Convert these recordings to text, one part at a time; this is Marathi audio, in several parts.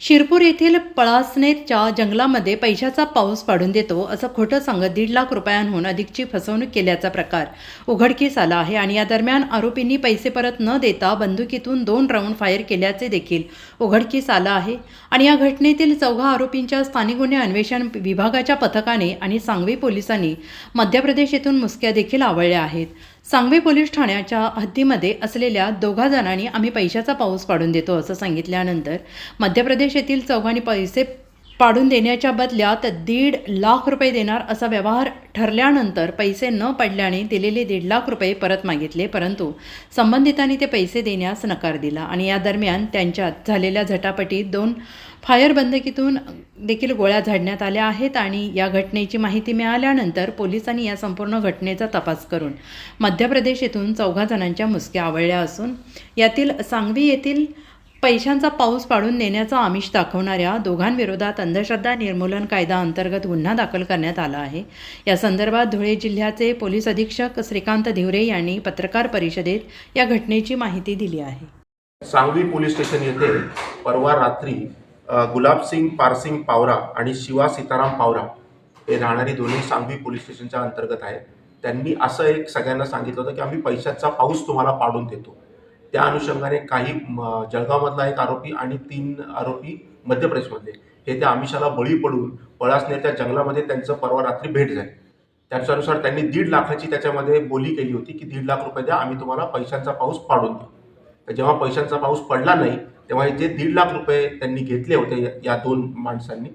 शिरपूर येथील पळासनेरच्या जंगलामध्ये पैशाचा पाऊस पाडून देतो असं खोटं सांगत दीड लाख रुपयांहून अधिकची फसवणूक केल्याचा प्रकार उघडकीस आला आहे आणि या दरम्यान आरोपींनी पैसे परत न देता बंदुकीतून दोन राऊंड फायर केल्याचे देखील उघडकीस आलं आहे. आणि या घटनेतील चौघा आरोपींच्या स्थानिक गुन्हे अन्वेषण विभागाच्या पथकाने आणि सांगवी पोलिसांनी मध्य प्रदेश येथून मुसक्या देखील आवळल्या आहेत. सांगवी पोलीस ठाण्याच्या हद्दीमध्ये असलेल्या दोघा जणांनी आम्ही पैशाचा पाऊस पाडून देतो असं सांगितल्यानंतर मध्य प्रदेश येथील चौघांनी पैसे पाडून देण्याच्या बदल्यात दीड लाख रुपये देणार असा व्यवहार ठरल्यानंतर पैसे न पडल्याने दिलेले दीड लाख रुपये परत मागितले परंतु संबंधितांनी ते पैसे देण्यास नकार दिला आणि या दरम्यान त्यांच्यात झालेल्या झटापटीत दोन फायर बंदकीतून देखील गोळ्या झाडण्यात आल्या आहेत आणि या घटनेची माहिती मिळाल्यानंतर पोलिसांनी या संपूर्ण घटनेचा तपास करून मध्य प्रदेश येथून चौघा जणांच्या मुसक्या आवळल्या असून यातील सांगवी येथील पैशांचा पाऊस पाडून नेण्याचा आमिष दाखवणाऱ्या दोघांविरोधात अंधश्रद्धा निर्मूलन कायदा अंतर्गत गुन्हा दाखल करण्यात आला आहे. या संदर्भात धुळे जिल्ह्याचे पोलीस अधीक्षक श्रीकांत धिवरे यांनी पत्रकार परिषदेत या घटनेची माहिती दिली आहे. सांगवी पोलीस स्टेशन येथे परवा रात्री गुलाबसिंग पारसिंग पावरा आणि शिवा सीताराम पावरा हे राहणारी दोन्ही सांगवी पोलीस स्टेशनच्या अंतर्गत आहेत. त्यांनी असं एक सगळ्यांना सांगितलं होतं की आम्ही पैशाचा पाऊस तुम्हाला पाडून देतो. त्या अनुषंगाने काही जळगावमधला एक आरोपी आणि तीन आरोपी मध्य प्रदेशमधले हे त्या आमिषाला बळी पडून पळासनेरच्या जंगलामध्ये त्यांचं परवा रात्री भेट झाली. त्याच्यानुसार त्यांनी दीड लाखाची त्याच्यामध्ये बोली केली होती की दीड लाख रुपये द्या आम्ही तुम्हाला पैशांचा पाऊस पाडून देऊ. तर जेव्हा पैशांचा पाऊस पडला नाही तेव्हा हे जे दीड लाख रुपये त्यांनी घेतले होते या- या दोन माणसांनी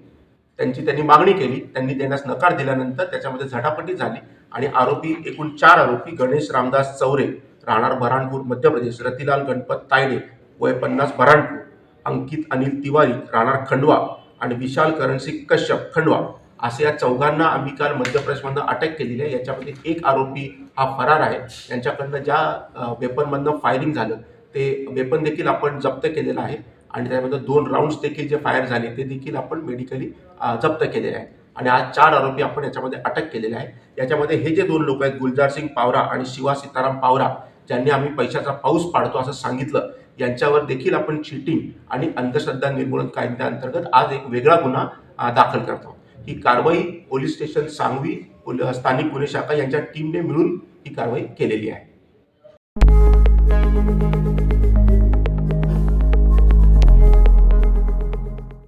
त्यांची त्यांनी मागणी केली त्यांनी देण्यास नकार दिल्यानंतर त्याच्यामध्ये झटापटी झाली आणि आरोपी एकूण चार आरोपी गणेश रामदास चौरे राहणार बऱ्हाणपूर मध्य प्रदेश रतिलाल गणपत तायडे वय पन्नास बऱ्हाणपूर अंकित अनिल तिवारी राहणार खंडवा आणि विशाल करणसिंग कश्यप खंडवा. असे या चौघांना आम्ही काल मध्य प्रदेशमधनं अटक केलेली आहे. याच्यामध्ये एक आरोपी हा फरार आहे. यांच्याकडनं ज्या वेपनमधनं फायरिंग झालं ते वेपन देखील आपण जप्त केलेलं आहे. आणि त्यामध्ये दोन राऊंड्स देखील जे फायर झाले ते देखील आपण मेडिकली जप्त केलेले आहे. आणि आज चार आरोपी आपण याच्यामध्ये अटक केलेले आहे. याच्यामध्ये हे जे दोन लोक आहेत गुलजार सिंग पावरा आणि शिवा सीताराम पावरा ज्यांनी आम्ही पैशाचा पाऊस पाडतो असं सांगितलं यांच्यावर देखील आपण चिटिंग आणि अंधश्रद्धा निर्मूलन कायद्याअंतर्गत आज एक वेगळा गुन्हा दाखल करतो. ही कारवाई पोलीस स्टेशन सांगवी पोल- स्थानिक गुन्हे शाखा यांच्या टीमने मिळून ही कारवाई केलेली आहे.